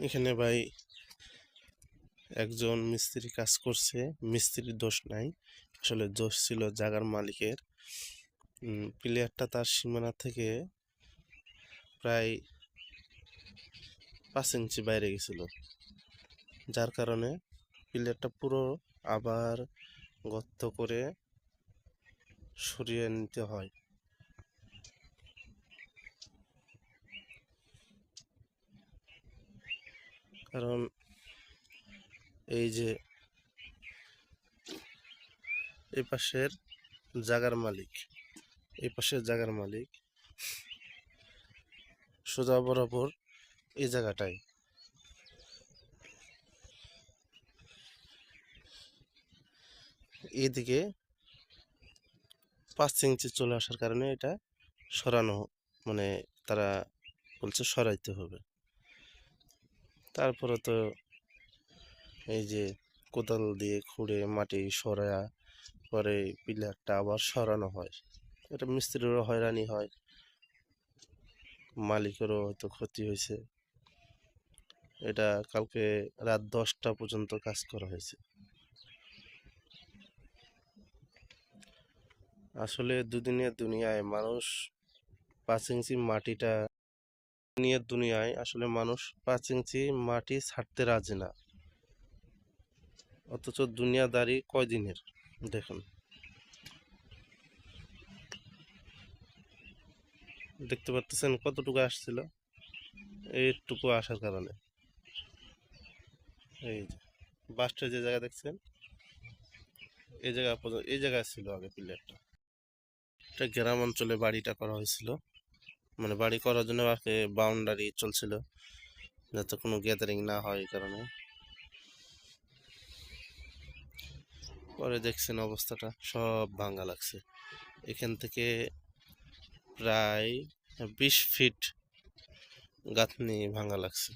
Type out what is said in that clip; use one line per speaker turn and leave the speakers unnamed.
এখানে ভাই একজন মিস্ত্রি কাজ করছে, মিস্ত্রির দোষ নাই। আসলে দোষ ছিল জাগার মালিকের। প্লেয়ারটা তার সীমানা থেকে প্রায় পাঁচ ইঞ্চি বাইরে গেছিল। যার কারণে প্লেয়ারটা পুরো আবার গর্ত করে সরিয়ে নিতে হয়। কারণ এই যে এই পাশের জাগার মালিক, এই পাশের জাগার মালিক সোজা বরাবর এই জায়গাটায়। এদিকে পাঁচ ইঞ্চি চলে আসার কারণে এটা সরানো মানে তারা বলছে সরাইতে হবে। তারপরে তো এই যে কোদাল দিয়ে খুঁড়ে মাটি সরায়া পরে পিলারটা আবার সরানো হয়। এটা মিস্ত্রিরও হয়রানি হয়, মালিকেরও হয়তো ক্ষতি হয়েছে। এটা কালকে রাত দশটা পর্যন্ত কাজ করা হয়েছে। আসলে দুদিনের দুনিয়ায় মানুষ পাঁচ ইঞ্চি মাটিটা নিয়ে দুনিয়ায় আসলে মানুষ পাঁচ ইঞ্চি মাটি ছাড়তে রাজি না। অথচ দুনিয়াদারি কয়দিনের? দেখুন। দেখতে পাচ্ছেন কতটুকু আসছিল? এইটুকু আসার কারণে। এই যে বাসটা যে জায়গা দেখছেন, এই জায়গা এই জায়গায় ছিল আগে পিলারটা এটা গ্রাম অঞ্চলে বাড়িটা করা হয়েছিল। মানে বাড়ি করার জন্য আগে বাউন্ডারি চলছিল, যাতে কোনো গ্যাদারিং না হয় কারণে। পরে দেখছেন অবস্থাটা, সব ভাঙা লাগছে। এখান থেকে প্রায় বিশ ফিট গাঁথনি ভাঙা লাগছে।